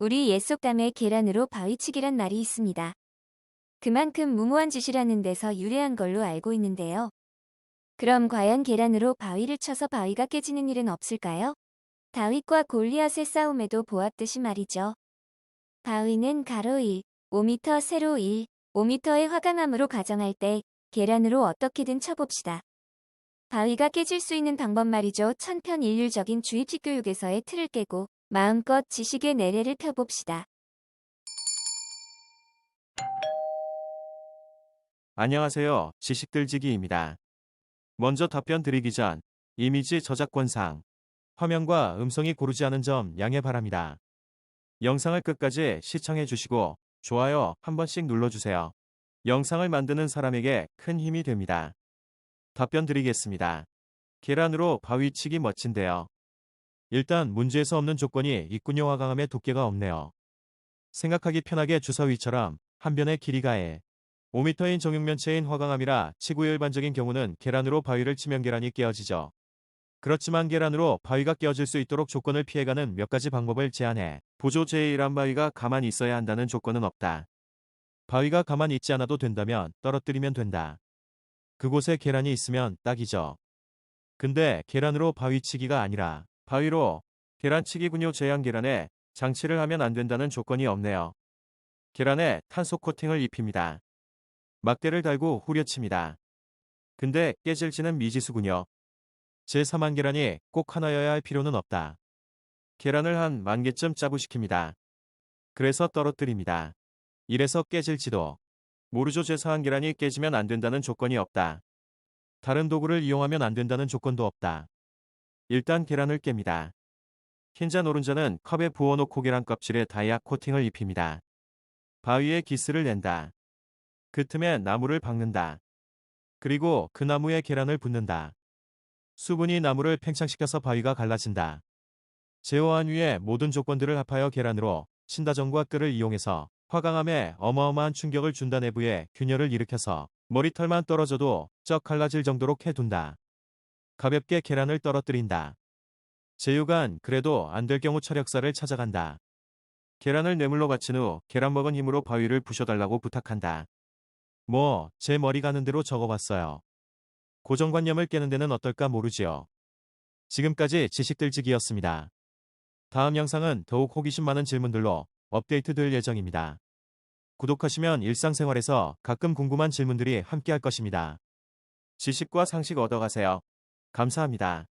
우리 옛 속담에 계란으로 바위치기란 말이 있습니다. 그만큼 무모한 짓이라는 데서 유래한 걸로 알고 있는데요. 그럼 과연 계란으로 바위를 쳐서 바위가 깨지는 일은 없을까요? 다윗과 골리앗의 싸움에도 보았듯이 말이죠. 바위는 가로 1, 5m 세로 1, 5m의 화강암으로 가정할 때 계란으로 어떻게든 쳐봅시다. 바위가 깨질 수 있는 방법 말이죠. 천편일률적인 주입식 교육에서의 틀을 깨고 마음껏 지식의 내래를 펴봅시다. 안녕하세요. 지식들지기입니다. 먼저 답변 드리기 전 이미지 저작권상 화면과 음성이 고르지 않은 점 양해 바랍니다. 영상을 끝까지 시청해 주시고 좋아요 한 번씩 눌러주세요. 영상을 만드는 사람에게 큰 힘이 됩니다. 답변 드리겠습니다. 계란으로 바위치기 멋진데요. 일단 문제에서 없는 조건이 있군요. 화강암의 두께가 없네요. 생각하기 편하게 주사위처럼 한 변의 길이가 해 5m인 정육면체인 화강암이라 치구의 일반적인 경우는 계란으로 바위를 치면 계란이 깨어지죠. 그렇지만 계란으로 바위가 깨어질 수 있도록 조건을 피해가는 몇 가지 방법을 제안해 보조 제1한 바위가 가만히 있어야 한다는 조건은 없다. 바위가 가만히 있지 않아도 된다면 떨어뜨리면 된다. 그곳에 계란이 있으면 딱이죠. 근데 계란으로 바위치기가 아니라 바위로 계란치기군요. 제한 계란에 장치를 하면 안 된다는 조건이 없네요. 계란에 탄소 코팅을 입힙니다. 막대를 달고 후려칩니다. 근데 깨질지는 미지수군요. 제3한 계란이 꼭 하나여야 할 필요는 없다. 계란을 한 만 개쯤 짜부시킵니다. 그래서 떨어뜨립니다. 이래서 깨질지도. 모르죠 제4한 계란이 깨지면 안 된다는 조건이 없다. 다른 도구를 이용하면 안 된다는 조건도 없다. 일단 계란을 깹니다. 흰자 노른자는 컵에 부어놓고 계란 껍질에 다이아 코팅을 입힙니다. 바위에 기스를 낸다. 그 틈에 나무를 박는다. 그리고 그 나무에 계란을 붓는다. 수분이 나무를 팽창시켜서 바위가 갈라진다. 제어한 위에 모든 조건들을 합하여 계란으로 신다전과 끈을 이용해서 화강암에 어마어마한 충격을 준다 내부에 균열을 일으켜서 머리털만 떨어져도 쩍 갈라질 정도로 캐둔다. 가볍게 계란을 떨어뜨린다. 제유간 그래도 안 될 경우 철역사를 찾아간다. 계란을 뇌물로 바친 후 계란 먹은 힘으로 바위를 부셔달라고 부탁한다. 뭐, 제 머리 가는 대로 적어봤어요. 고정관념을 깨는 데는 어떨까 모르지요. 지금까지 지식들지기였습니다. 다음 영상은 더욱 호기심 많은 질문들로 업데이트 될 예정입니다. 구독하시면 일상생활에서 가끔 궁금한 질문들이 함께할 것입니다. 지식과 상식 얻어가세요. 감사합니다.